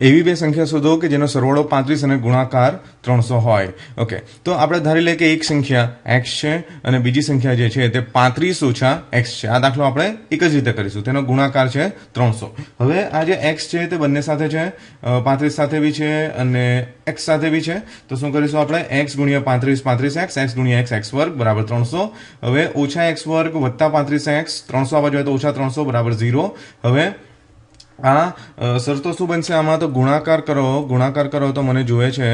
એવી બે સંખ્યા શોધો કે જેનો સરવાળો પાંત્રીસ અને ગુણાકાર ત્રણસો હોય. ઓકે તો આપણે ધારી લઈએ કે એક સંખ્યા એક્સ છે અને બીજી સંખ્યા જે છે તે પાંત્રીસ ઓછા એક્સ છે. આ દાખલો આપણે એક જ રીતે કરીશું. તેનો ગુણાકાર છે ત્રણસો. હવે આ જે એક્સ છે તે બંને સાથે છે. પાંત્રીસ સાથે બી છે અને એક્સ સાથે બી છે. તો શું કરીશું આપણે? એક્સ ગુણ્યા પાંત્રીસ પાંત્રીસ એક્સ એક્સ ગુણ્યા એક્સ એક્સ વર્ગ બરાબર ત્રણસો. હવે ઓછા એક્સ વર્ગ વત્તા પાંત્રીસ એક્સ ત્રણસો આવવા જોઈએ તો ઓછા ત્રણસો બરાબર ઝીરો. હવે આ સર તો શું બનશે આમાં તો ગુણાકાર કરો ગુણાકાર કરો તો મને જોઈએ છે,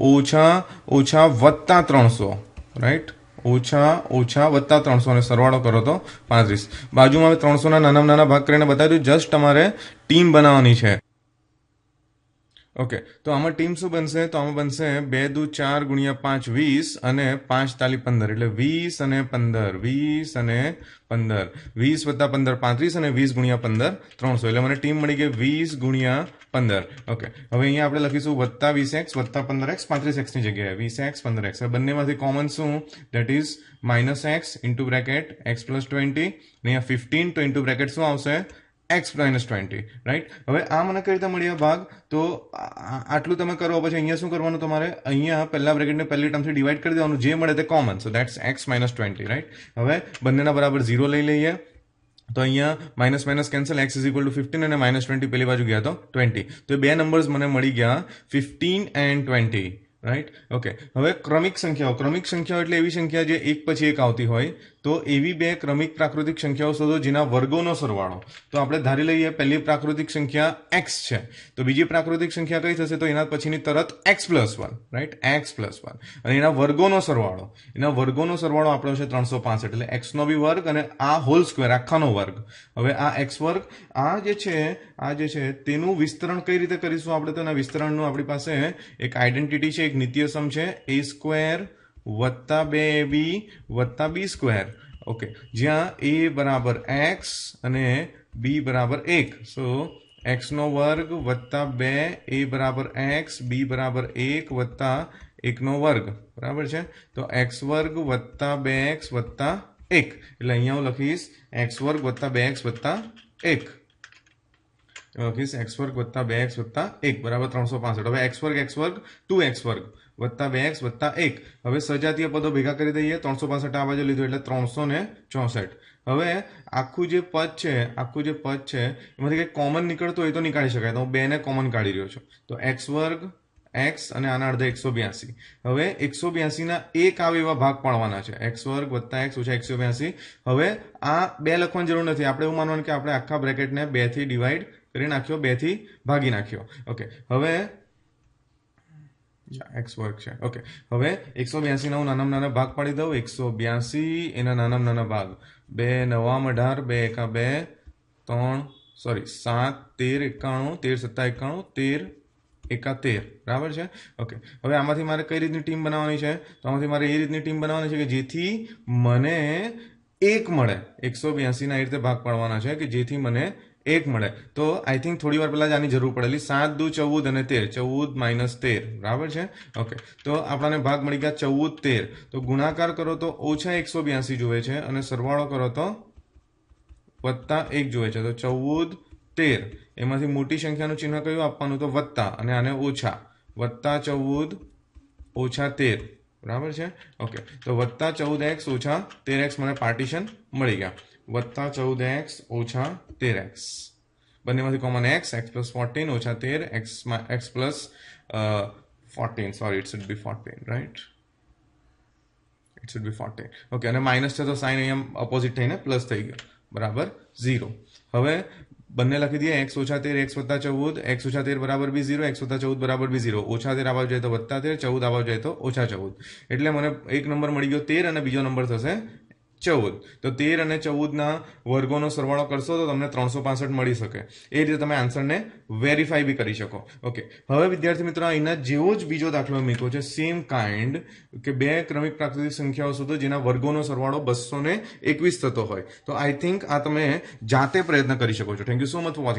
ઓછા ઓછા વત્તા ત્રણસો રાઈટ ઓછા ઓછા વત્તા ત્રણસો અને સરવાળો કરો તો પાંત્રીસ. બાજુમાં ત્રણસોના નાના નાના ભાગ કરીને બતાવી દઉં જસ્ટ તમારે ટીમ બનાવવાની છે. ઓકે તો આમાં ટીમ શું બનશે? તો આમાં બનશે બે દુ ચાર ગુણ્યા પાંચ વીસ અને પાંચ તાલી પંદર. એટલે વીસ અને પંદર, વીસ અને પંદર. વીસ વત્તા પંદર પાંત્રીસ અને વીસ ગુણ્યા પંદર ત્રણસો. એટલે મને ટીમ મળી ગઈ વીસ ગુણ્યા પંદર. ઓકે હવે અહીંયા આપણે લખીશું વત્તા વીસ એક્સ વત્તા પંદર એક્સ પાંત્રીસ એક્સની જગ્યાએ. વીસ એક્સ, પંદર એક્સ. બંનેમાંથી કોમન શું? That is minus X into bracket X plus twenty અહીંયા ફિફ્ટીન તો ઇન્ટુ બ્રેકેટ શું આવશે? એક્સ માઇનસ ટ્વેન્ટી રાઈટ હવે આ મને કઈ રીતે મળ્યા ભાગ? તો આટલું તમે કરો, પછી અહીંયા શું કરવાનું તમારે? અહીંયા પહેલા બ્રેકેટને પહેલી ટર્મથી ડિવાઈડ કરી દેવાનું, જે મળે તે common so that's X minus twenty right હવે બંનેના બરાબર ઝીરો લઈ લઈએ. તો અહીંયા minus minus cancel X is equal to fifteen અને માઇનસ ટ્વેન્ટી પેલી બાજુ ગયા તો ટ્વેન્ટી તો એ બે નંબર્સ મને મળી ગયા fifteen and twenty right okay હવે ક્રમિક સંખ્યાઓ. ક્રમિક સંખ્યાઓ એટલે એવી સંખ્યા જે એક પછી એક આવતી હોય. તો એવી બે ક્રમિક પ્રાકૃતિક સંખ્યાઓ શોધો જેના વર્ગોનો સરવાળો. તો આપણે ધારી લઈએ પહેલી પ્રાકૃતિક સંખ્યા એક્સ છે. તો બીજી પ્રાકૃતિક સંખ્યા કઈ થશે? તો એના પછીની તરત X plus one right X plus one અને એના વર્ગોનો સરવાળો. એના વર્ગોનો સરવાળો આપણો છે ત્રણસો પાસઠ. એટલે એક્સનો બી વર્ગ અને આ હોલ સ્ક્વેર આખાનો વર્ગ. હવે આ એક્સ વર્ગ, આ જે છે, આ જે છે, તેનું વિસ્તરણ કઈ રીતે કરીશું આપણે? તો એના વિસ્તરણનું આપણી પાસે એક આઈડેન્ટિટી છે, એક નિત્યસમ છે એ સ્ક્વેર વત્તા બે બી વત્તા બી સ્ક્વેર. ઓકે. જ્યાં એ બરાબર એક્સ અને બી બરાબર એક. સો એક્સનો વર્ગ વત્તા બે એ બરાબર એક્સ, બી બરાબર એક વત્તા એકનો વર્ગ. બરાબર છે? તો એક્સ વર્ગ વત્તા બે એક્સ વત્તા એક. એટલે અહીંયા હું લખીશ એક્સ વર્ગ વત્તા બે એક્સ વત્તા એક. લખીશ એક્સ વર્ગ વત્તા બે એક્સ વત્તા એક, બરાબર ત્રણસો પાસઠ. હવે એક્સ વર્ગ એક્સ વર્ગ ટુ એક્સ વર્ગ વત્તા બે એક્સ વત્તા એક. હવે સજાતીય પદો ભેગા કરી દઈએ, ત્રણસો પાસઠ આ બાજુ લીધું એટલે ત્રણસો ને ચોસઠ. હવે આખું જે પદ છે, આખું જે પદ છે, એમાંથી કંઈક કોમન નીકળતું હોય તો નીકાળી શકાય. તો હું બેને કોમન કાઢી રહ્યો છું. તો એક્સ વર્ગ એક્સ અને આના અડધા એકસો બ્યાસી. હવે એકસો બ્યાસીના એક આવે એવા ભાગ પાડવાના છે. એક્સ વર્ગ વત્તા એક્સ ઓછા એકસો બ્યાસી. હવે આ બે લખવાની જરૂર નથી. આપણે એવું માનવાનું કે આપણે આખા બ્રેકેટને બેથી ડિવાઈડ કરી નાખ્યો બેથી ભાગી નાખ્યો. ઓકે. હવે એક્સ વર્ગ છે. ઓકે. હવે એકસો બ્યાસીના હું નાનામાં નાના ભાગ પાડી દઉં. એકસો બ્યાસી એના નાનામાં નાના ભાગ. બે નવામ અઢાર, બે એકા બે, ત્રણ, સોરી, સાત, તેર, એકાણું, તેર સત્તા એકાણું, તેર એકા તેર બરાબર છે? ઓકે હવે આમાંથી મારે કઈ રીતની ટીમ બનાવવાની છે? તો આમાંથી મારે એ રીતની ટીમ બનાવવાની છે કે જેથી મને એક મળે. એકસો બ્યાસીના એ રીતે ભાગ પાડવાના છે કે જેથી મને એક મળે. તો આઈ થિંક થોડી વાર પહેલાં જ આની જરૂર પડેલી. સાત દુ ચૌદ અને તેર. ચૌદ માઇનસ તેર. બરાબર છે? ઓકે તો આપણને ભાગ મળી ગયા ચૌદ તેર. તો ગુણાકાર કરો તો ઓછા એકસો બ્યાસી જોવે છે અને સરવાળો કરો તો વત્તા એક જોવે છે. તો ચૌદ તેર. એમાંથી મોટી સંખ્યાનું ચિહ્ન કયું આપવાનું તો વત્તા અને આને ઓછા. વત્તા ચૌદ, ઓછા તેર. બરાબર છે? ઓકે તો વત્તા ચૌદ એક્સ, ઓછા તેર એક્સ મને પાર્ટીશન મળી ગયા. વત્તા ચૌદ એક્સ, ઓછા તેર એક્સ. બંનેમાંથી common X X plus fourteen ઓછા તેર, X X plus fourteen sorry it should be fourteen right it should be fourteen okay અને માઇનસ છે તો સાઇન અહીંયા અપોઝિટ થઈને પ્લસ થઈ ગયો. બરાબર? ઝીરો હવે બંને લખી દઈએ, એક્સ ઓછા તેર, એક્સ વત્તા ચૌદ, એક્સ ઓછા તેર બરાબર બી ઝીરો, એક્સ વત્તા ચૌદ બરાબર બી ઝીરો. ઓછા તેર આવવા જાય તો વત્તા તેર, ચૌદ આવવા જાય તો ઓછા ચૌદ. એટલે મને એક નંબર મળી ગયો તેર અને બીજો નંબર થશે ચૌદ. તો તેર અને ચૌદના વર્ગોનો સરવાળો કરશો તો તમને ત્રણસો પાસઠ મળી શકે. એ રીતે તમે આન્સરને વેરીફાઈ બી કરી શકો. ઓકે. હવે વિદ્યાર્થી મિત્રો, અહીંના જેવો જ બીજો દાખલો મૂક્યો છે સેમ કાઇન્ડ કે બે ક્રમિક પ્રાકૃતિક સંખ્યાઓ શોધો, જેના વર્ગોનો સરવાળો બસો એકવીસ થતો હોય. તો આઈ થિંક આ તમે જાતે પ્રયત્ન કરી શકો છો. Thank you so much for watching